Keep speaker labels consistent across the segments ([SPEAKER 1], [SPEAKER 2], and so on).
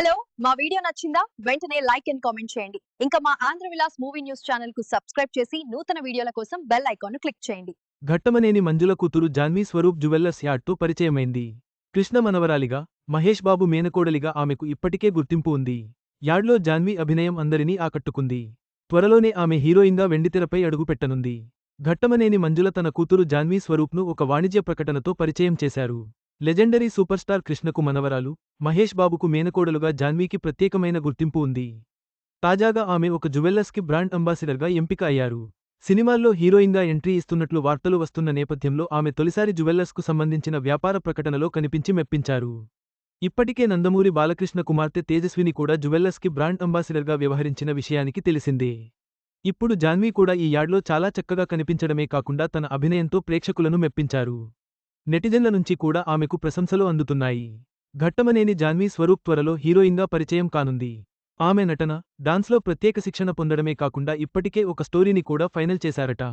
[SPEAKER 1] Hello మా video నచ్చిందా? వెంటనే లైక్ అండ్ కామెంట్ చేయండి. ఇంకా మా ఆంధ్ర విలాస్ మూవీ న్యూస్ ఛానల్కు సబ్స్క్రైబ్ చేసి నూతన వీడియోల కోసం బెల్ ఐకాన్ క్లిక్ చేయండి.
[SPEAKER 2] ఘట్టమనేని మంజుల కూతురు జాన్వీ స్వరూప్ జువెల్లర్స్ యాడ్తో పరిచయమైంది. కృష్ణ మనవరాలిగా మహేష్ బాబు మేనకోడలిగా ఆమెకు ఇప్పటికే గుర్తింపు ఉంది. యాడ్లో జాన్వీ అభినయం అందరినీ ఆకట్టుకుంది. త్వరలోనే ఆమె హీరోయిన్గా వెండితెరపై అడుగుపెట్టనుంది. ఘట్టమనేని మంజుల తన కూతురు జాన్వీ స్వరూప్ను ఒక వాణిజ్య ప్రకటనతో పరిచయం చేశారు. లెజెండరీ సూపర్ స్టార్ కృష్ణకు మనవరాలు మహేష్ బాబుకు మేనకోడలుగా జాన్వీకి ప్రత్యేకమైన గుర్తింపు ఉంది. తాజాగా ఆమె ఒక కి బ్రాండ్ అంబాసిడర్గా ఎంపిక అయ్యారు. సినిమాల్లో హీరోయిన్గా ఎంట్రీ ఇస్తున్నట్లు వార్తలు వస్తున్న నేపథ్యంలో ఆమె తొలిసారి జ్యువెల్లర్స్కు సంబంధించిన వ్యాపార ప్రకటనలో కనిపించి మెప్పించారు. ఇప్పటికే నందమూరి బాలకృష్ణ కుమార్తె తేజస్విని కూడా జ్యువెల్లర్స్కి బ్రాండ్ అంబాసిడర్గా వ్యవహరించిన విషయానికి తెలిసిందే. ఇప్పుడు జాన్వీ కూడా ఈ యాడ్లో చాలా చక్కగా కనిపించడమే కాకుండా తన అభినయంతో ప్రేక్షకులను మెప్పించారు. నెటిజన్ల నుంచి కూడా ఆమెకు ప్రశంసలు అందుతున్నాయి. ఘట్టమనేని జాన్వీ స్వరూప్ త్వరలో హీరోయిన్గా పరిచయం కానుంది. ఆమె నటన డాన్స్లో ప్రత్యేక శిక్షణ పొందడమే కాకుండా ఇప్పటికే ఒక స్టోరీని కూడా ఫైనల్ చేశారట.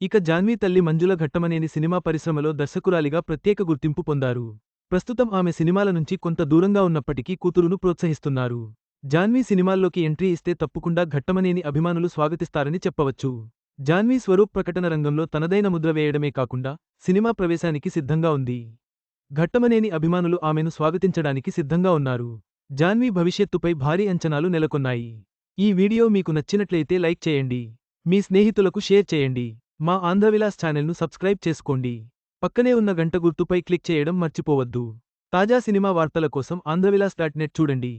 [SPEAKER 2] ఇక జాన్వీ తల్లి మంజుల ఘట్టమనేని సినిమా పరిశ్రమలో దర్శకురాలిగా ప్రత్యేక గుర్తింపు పొందారు. ప్రస్తుతం ఆమె సినిమాల నుంచి కొంత దూరంగా ఉన్నప్పటికీ కూతురును ప్రోత్సహిస్తున్నారు. జాన్వీ సినిమాల్లోకి ఎంట్రీ ఇస్తే తప్పకుండా ఘట్టమనేని అభిమానులు స్వాగతిస్తారని చెప్పవచ్చు. జాన్వీ స్వరూప్ ప్రకటన రంగంలో తనదైన ముద్ర వేయడమే కాకుండా సినిమా ప్రవేశానికి సిద్ధంగా ఉంది. ఘట్టమనేని అభిమానులు ఆమెను స్వాగతించడానికి సిద్ధంగా ఉన్నారు. జాన్వీ భవిష్యత్తుపై భారీ అంచనాలు నెలకొన్నాయి. ఈ వీడియో మీకు నచ్చినట్లయితే లైక్ చేయండి. మీ స్నేహితులకు షేర్ చేయండి. మా ఆంధ్రవిలాస్ ఛానల్ను సబ్స్క్రైబ్ చేసుకోండి. పక్కనే ఉన్న గంట గుర్తుపై క్లిక్ చేయడం మర్చిపోవద్దు. తాజా సినిమా వార్తల కోసం ఆంధ్రవిలాస్ డాట్ నెట్ చూడండి.